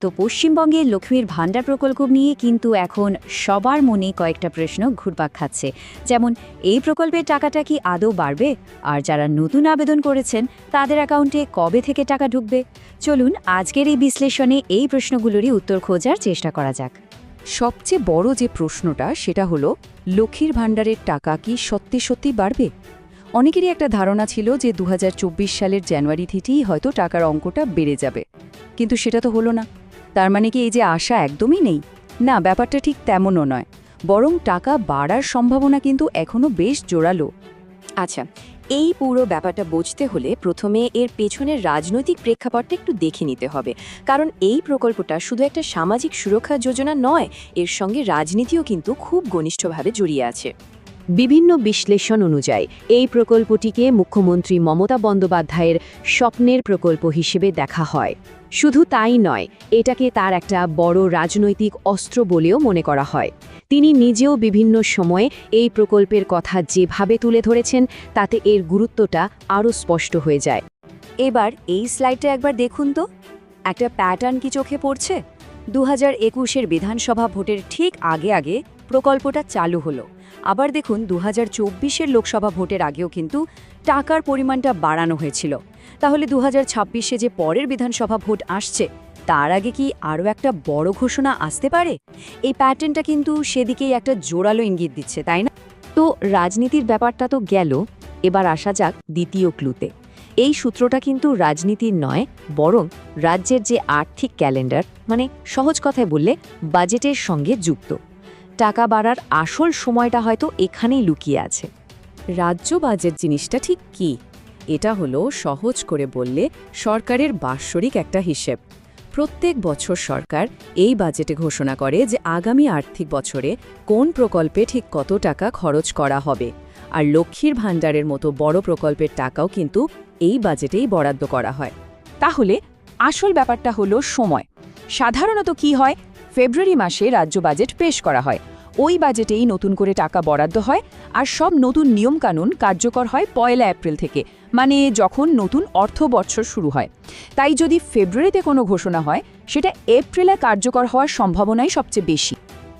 তো পশ্চিমবঙ্গে লক্ষ্মীর ভাণ্ডার প্রকল্প নিয়ে কিন্তু এখন সবার মনে কয়েকটা প্রশ্ন ঘুরপাক খাচ্ছে। যেমন, এই প্রকল্পের টাকাটা কি আদৌ বাড়বে? আর যারা নতুন আবেদন করেছেন, তাদের অ্যাকাউন্টে কবে থেকে টাকা ঢুকবে? চলুন আজকের এই বিশ্লেষণে এই প্রশ্নগুলোরই উত্তর খোঁজার চেষ্টা করা যাক। সবচেয়ে বড় যে প্রশ্নটা, সেটা হলো, লক্ষ্মীর ভাণ্ডারের টাকা কি সত্যি সত্যি বাড়বে? অনেকেরই একটা ধারণা ছিল যে দু হাজার চব্বিশ সালের জানুয়ারি থেকেই হয়তো টাকার অঙ্কটা বেড়ে যাবে। কিন্তু সেটা তো হলো না। তার মানে কি এই যে আশা একদমই নেই? না ব্যাপারটা ঠিক তেমনও নয়। বরং টাকা বাড়ার সম্ভাবনা কিন্তু এখনও বেশ জোরালো। আচ্ছা এই পুরো ব্যাপারটা বুঝতে হলে প্রথমে এর পেছনের রাজনৈতিক প্রেক্ষাপটটা একটু দেখে নিতে হবে। কারণ এই প্রকল্পটা শুধু একটা সামাজিক সুরক্ষা যোজনা নয় এর সঙ্গে রাজনীতিও কিন্তু খুব ঘনিষ্ঠভাবে জড়িয়ে আছে। বিভিন্ন বিশ্লেষণ অনুযায়ী এই প্রকল্পটিকে মুখ্যমন্ত্রী মমতা বন্দ্যোপাধ্যায়ের স্বপ্নের প্রকল্প হিসেবে দেখা হয়। শুধু তাই নয়, এটাকে তার একটা বড় রাজনৈতিক অস্ত্র বলেও মনে করা হয়। তিনি নিজেও বিভিন্ন সময়ে এই প্রকল্পের কথা যেভাবে তুলে ধরেছেন, তাতে এর গুরুত্বটা আরও স্পষ্ট হয়ে যায়। এবার এই স্লাইডটা একবার দেখুন তো। একটা প্যাটার্ন কি চোখে পড়ছে? দু হাজার একুশের বিধানসভা ভোটের ঠিক আগে আগে প্রকল্পটা চালু হলো। আবার দেখুন দু হাজার লোকসভা ভোটের আগেও কিন্তু টাকার পরিমাণটা বাড়ানো হয়েছিল। তাহলে দু হাজার যে পরের বিধানসভা ভোট আসছে, তার আগে কি আরও একটা বড় ঘোষণা আসতে পারে? এই প্যাটার্নটা কিন্তু সেদিকেই একটা জোরালো ইঙ্গিত দিচ্ছে, তাই না? তো রাজনীতির ব্যাপারটা তো গেল, এবার আসা যাক দ্বিতীয় ক্লুতে। এই সূত্রটা কিন্তু রাজনীতির নয়, বরং রাজ্যের যে আর্থিক ক্যালেন্ডার মানে সহজ কথায় বললে বাজেটের সঙ্গে যুক্ত। টাকা বাড়ার আসল সময়টা হয়তো এখানেই লুকিয়ে আছে। রাজ্য বাজেট জিনিসটা ঠিক কি? এটা হলো সহজ করে বললে সরকারের বাৎসরিক একটা হিসেব। প্রত্যেক বছর সরকার এই বাজেটে ঘোষণা করে যে আগামী আর্থিক বছরে কোন প্রকল্পে ঠিক কত টাকা খরচ করা হবে। আর লক্ষ্মীর ভাণ্ডারের মতো বড় প্রকল্পের টাকাও কিন্তু এই বাজেটেই বরাদ্দ করা হয়। তাহলে আসল ব্যাপারটা হলো সময়। সাধারণত কি হয়? ফেব্রুয়ারি মাসে রাজ্য বাজেট পেশ করা হয়। ওই বাজেটেই নতুন করে টাকা বরাদ্দ হয়। আর সব নতুন নিয়মকানুন কার্যকর হয় পয়লা এপ্রিল থেকে। মানে যখন নতুন অর্থ বছর শুরু হয়। তাই যদি ফেব্রুয়ারিতে কোনো ঘোষণা হয়, সেটা এপ্রিলে কার্যকর হওয়ার সম্ভাবনাই সবচেয়ে বেশি।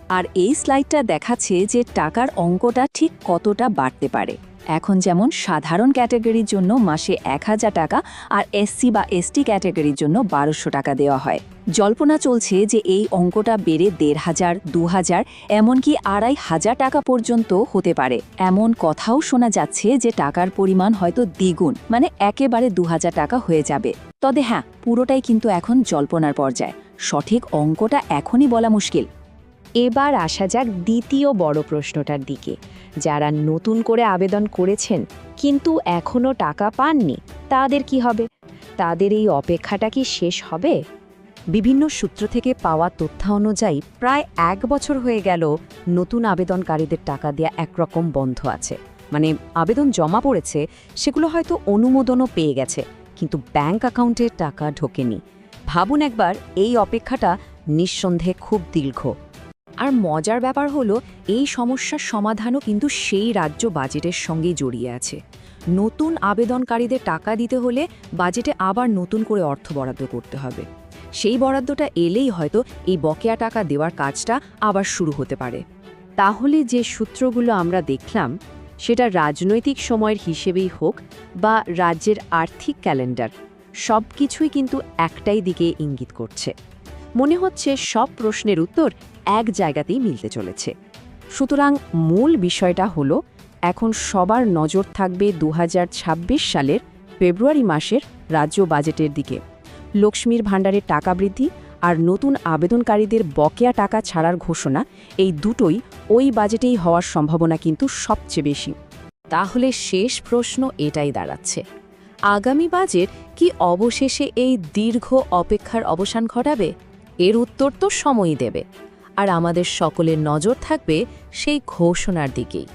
আর এই স্লাইডটা দেখাচ্ছে যে টাকার অঙ্কটা ঠিক কতটা বাড়তে পারে। এখন যেমন সাধারণ ক্যাটাগরির জন্য মাসে এক হাজার টাকা আর এসসি বা এসটি ক্যাটাগরির জন্য বারোশো টাকা দেওয়া হয়। জল্পনা চলছে যে এই অঙ্কটা বেড়ে দেড় হাজার, দু হাজার, এমনকি আড়াই হাজার টাকা পর্যন্ত হতে পারে। এমন কথাও শোনা যাচ্ছে যে টাকার পরিমাণ হয়তো দ্বিগুণ মানে একেবারে দু হাজার টাকা হয়ে যাবে। তবে হ্যাঁ পুরোটাই কিন্তু এখন জল্পনার পর্যায়ে। সঠিক অঙ্কটা এখনই বলা মুশকিল। এবার আসা যাক দ্বিতীয় বড় প্রশ্নটার দিকে। যারা নতুন করে আবেদন করেছেন, কিন্তু এখনও টাকা পাননি, তাদের কি হবে? তাদের এই অপেক্ষাটা কি শেষ হবে? বিভিন্ন সূত্র থেকে পাওয়া তথ্য অনুযায়ী প্রায় এক বছর হয়ে গেল নতুন আবেদনকারীদের টাকা দেয়া একরকম বন্ধ আছে। মানে আবেদন জমা পড়েছে, সেগুলো হয়তো অনুমোদনও পেয়ে গেছে, কিন্তু ব্যাংক অ্যাকাউন্টে টাকা ঢোকেনি। ভাবুন একবার, এই অপেক্ষাটা নিঃসন্দেহে খুব দীর্ঘ। আর মজার ব্যাপার হলো, এই সমস্যার সমাধানও কিন্তু সেই রাজ্য বাজেটের সঙ্গেই জড়িয়ে আছে। নতুন আবেদনকারীদের টাকা দিতে হলে বাজেটে আবার নতুন করে অর্থ বরাদ্দ করতে হবে। সেই বরাদ্দটা এলেই হয়তো এই বকেয়া টাকা দেওয়ার কাজটা আবার শুরু হতে পারে। তাহলে যে সূত্রগুলো আমরা দেখলাম, সেটা রাজনৈতিক সময়ের হিসেবেই হোক বা রাজ্যের আর্থিক ক্যালেন্ডার সব কিছুই কিন্তু একটাই দিকে ইঙ্গিত করছে। মনে হচ্ছে সব প্রশ্নের উত্তর এক জায়গাতেই মিলতে চলেছে। সুতরাং মূল বিষয়টা হলো, এখন সবার নজর থাকবে দু হাজার ছাব্বিশ সালের ফেব্রুয়ারি মাসের রাজ্য বাজেটের দিকে। লক্ষ্মীর ভাণ্ডারের টাকা বৃদ্ধি আর নতুন আবেদনকারীদের বকেয়া টাকা ছাড়ার ঘোষণা, এই দুটোই ওই বাজেটেই হওয়ার সম্ভাবনা কিন্তু সবচেয়ে বেশি। তাহলে শেষ প্রশ্ন এটাই দাঁড়াচ্ছে। আগামী বাজেট কি অবশেষে এই দীর্ঘ অপেক্ষার অবসান ঘটাবে? এর উত্তর তো সময়ই দেবে। আর আমাদের সকলের নজর থাকবে সেই ঘোষণার দিকেই।